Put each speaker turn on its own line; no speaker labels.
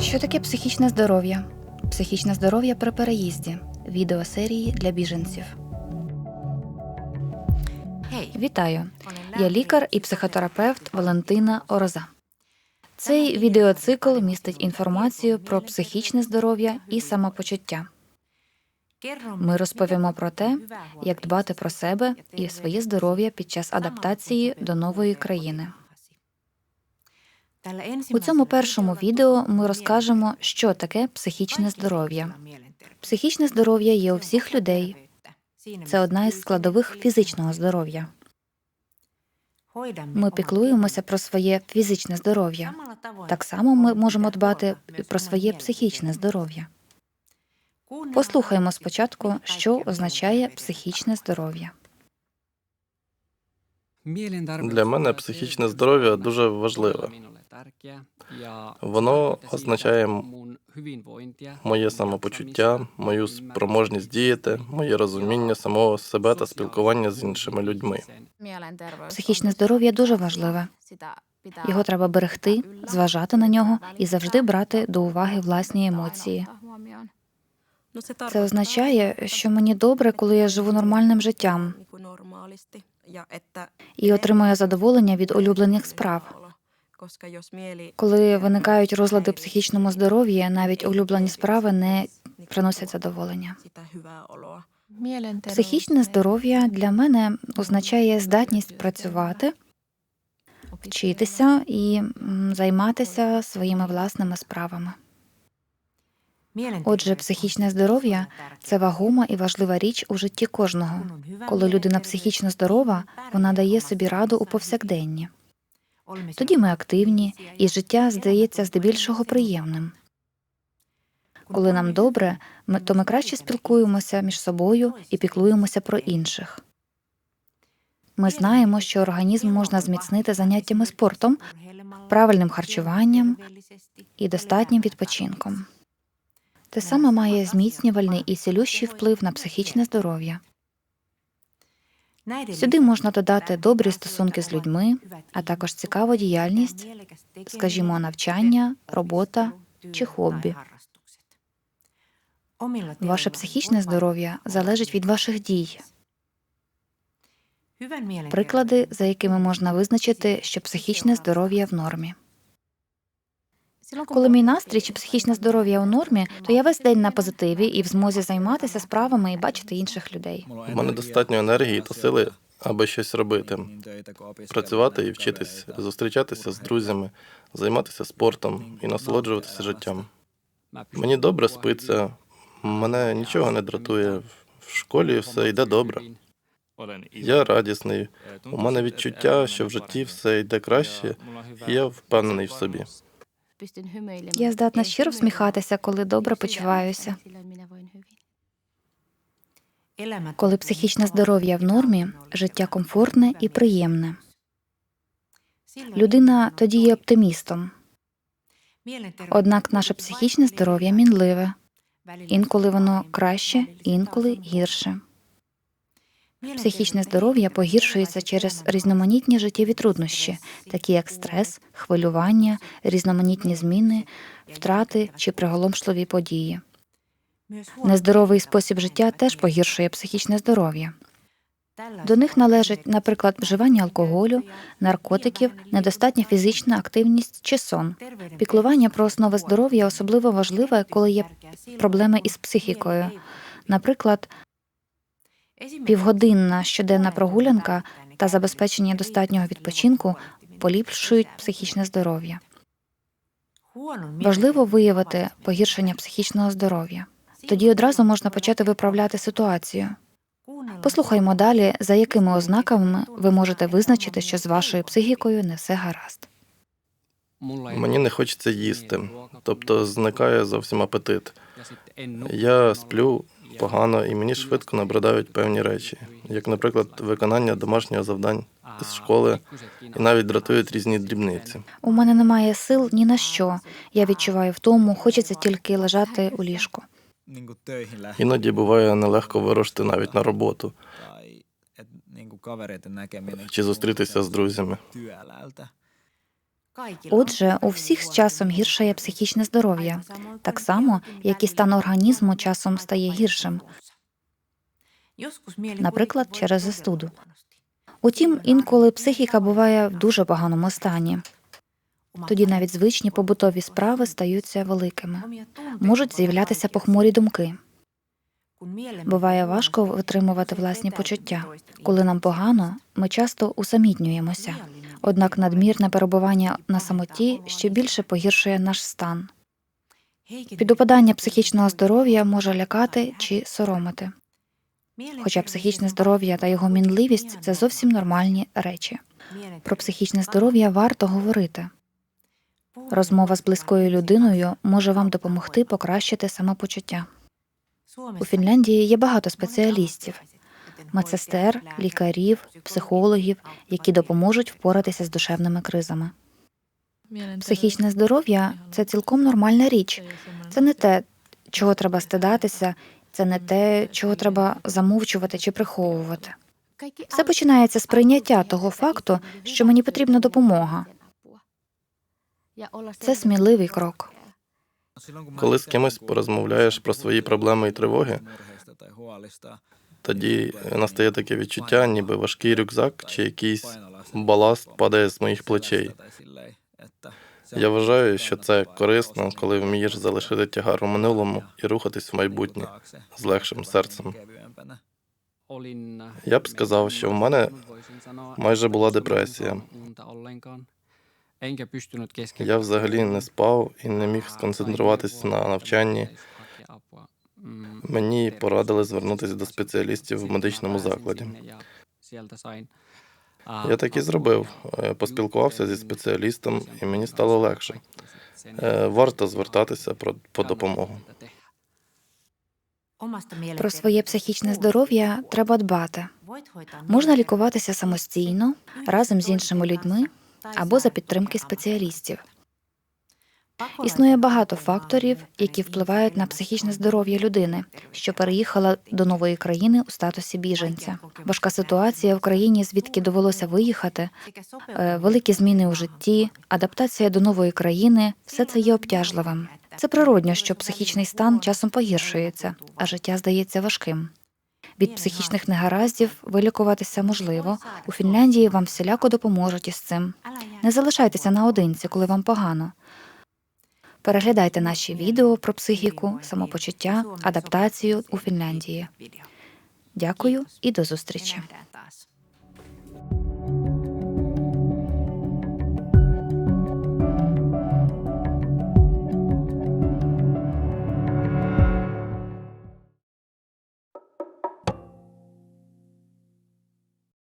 Що таке психічне здоров'я? Психічне здоров'я при переїзді. Відеосерії для біженців. Вітаю! Я лікар і психотерапевт Валентина Ороза. Цей відеоцикл містить інформацію про психічне здоров'я і самопочуття. Ми розповімо про те, як дбати про себе і своє здоров'я під час адаптації до нової країни. У цьому першому відео ми розкажемо, що таке психічне здоров'я. Психічне здоров'я є у всіх людей. Це одна із складових фізичного здоров'я. Ми піклуємося про своє фізичне здоров'я. Так само ми можемо дбати про своє психічне здоров'я. Послухаймо спочатку, що означає психічне здоров'я.
Для мене психічне здоров'я дуже важливе. Воно означає Моє самопочуття, мою спроможність діяти, моє розуміння самого себе та спілкування з іншими людьми.
Психічне здоров'я дуже важливе. Його треба берегти, зважати на нього і завжди брати до уваги власні емоції. Це означає, що мені добре, коли я живу нормальним життям і отримую задоволення від улюблених справ. Коли виникають розлади в психічному здоров'ї, навіть улюблені справи не приносять задоволення. Психічне здоров'я для мене означає здатність працювати, вчитися і займатися своїми власними справами. Отже, психічне здоров'я це вагома і важлива річ у житті кожного. Коли людина психічно здорова, вона дає собі раду у повсякденні. Тоді ми активні, і життя здається здебільшого приємним. Коли нам добре, то ми краще спілкуємося між собою і піклуємося про інших. Ми знаємо, що організм можна зміцнити заняттями спортом, правильним харчуванням і достатнім відпочинком. Те саме має зміцнювальний і цілющий вплив на психічне здоров'я. Сюди можна додати добрі стосунки з людьми, а також цікаву діяльність, скажімо, навчання, робота чи хобі. Ваше психічне здоров'я залежить від ваших дій. Приклади, за якими можна визначити, що психічне здоров'я в нормі. Коли мій настрій чи психічне здоров'я у нормі, то я весь день на позитиві і в змозі займатися справами і бачити інших людей.
У мене достатньо енергії та сили, аби щось робити, працювати і вчитись, зустрічатися з друзями, займатися спортом і насолоджуватися життям. Мені добре спиться, мене нічого не дратує. В школі все йде добре. Я радісний. У мене відчуття, що в житті все йде краще, і я впевнений в собі.
Я здатна щиро всміхатися, коли добре почуваюся. Коли психічне здоров'я в нормі, життя комфортне і приємне. Людина тоді є оптимістом. Однак наше психічне здоров'я мінливе. Інколи воно краще, інколи гірше. Психічне здоров'я погіршується через різноманітні життєві труднощі, такі як стрес, хвилювання, різноманітні зміни, втрати чи приголомшливі події. Нездоровий спосіб життя теж погіршує психічне здоров'я. До них належать, наприклад, вживання алкоголю, наркотиків, недостатня фізична активність чи сон. Піклування про основи здоров'я особливо важливе, коли є проблеми із психікою. Наприклад, півгодинна щоденна прогулянка та забезпечення достатнього відпочинку поліпшують психічне здоров'я. Важливо виявити погіршення психічного здоров'я. Тоді одразу можна почати виправляти ситуацію. Послухаймо далі, за якими ознаками ви можете визначити, що з вашою психікою не все гаразд.
Мені не хочеться їсти, тобто зникає зовсім апетит. Я сплю погано і мені швидко набридають певні речі, як, наприклад, виконання домашнього завдань з школи, і навіть дратують різні дрібниці.
У мене немає сил ні на що. Я відчуваю втому, хочеться тільки лежати у ліжку.
Іноді буває нелегко вирушити навіть на роботу чи зустрітися з друзями.
Отже, у всіх з часом гіршає психічне здоров'я, так само, як і стан організму часом стає гіршим, наприклад, через застуду. Утім, інколи психіка буває в дуже поганому стані. Тоді навіть звичні побутові справи стаються великими. Можуть з'являтися похмурі думки. Буває важко витримувати власні почуття. Коли нам погано, ми часто усамітнюємося. Однак надмірне перебування на самоті ще більше погіршує наш стан. Підупадання психічного здоров'я може лякати чи соромити. Хоча психічне здоров'я та його мінливість це зовсім нормальні речі. Про психічне здоров'я варто говорити. Розмова з близькою людиною може вам допомогти покращити самопочуття. У Фінляндії є багато спеціалістів, медсестер, лікарів, психологів, які допоможуть впоратися з душевними кризами. Психічне здоров'я це цілком нормальна річ. Це не те, чого треба стидатися, це не те, чого треба замовчувати чи приховувати. Все починається з прийняття того факту, що мені потрібна допомога. Це сміливий крок.
Коли з кимось порозмовляєш про свої проблеми і тривоги, тоді настає таке відчуття, ніби важкий рюкзак чи якийсь баласт падає з моїх плечей. Я вважаю, що це корисно, коли вмієш залишити тягар у минулому і рухатись в майбутнє з легшим серцем.
Я б сказав, що в мене
майже була депресія. Я взагалі не спав і не міг сконцентруватись на навчанні. Мені порадили звернутися до спеціалістів в медичному закладі. Я так і зробив. Е, Поспілкувався зі спеціалістом, і мені стало легше. Е, Варто звертатися про- по допомогу.
Про своє психічне здоров'я треба дбати. Можна лікуватися самостійно разом з іншими людьми або за підтримки спеціалістів. Існує багато факторів, які впливають на психічне здоров'я людини, що переїхала до нової країни у статусі біженця. Важка ситуація в країні, звідки довелося виїхати, е, великі зміни у житті, адаптація до нової країни все це є обтяжливим. Це природньо, що психічний стан часом погіршується, а життя здається важким. Від психічних негараздів вилікуватися можливо. У Фінляндії вам всіляко допоможуть із цим. Не залишайтеся наодинці, коли вам погано. Переглядайте наші відео про психіку, самопочуття, адаптацію у Фінляндії. Дякую і до зустрічі.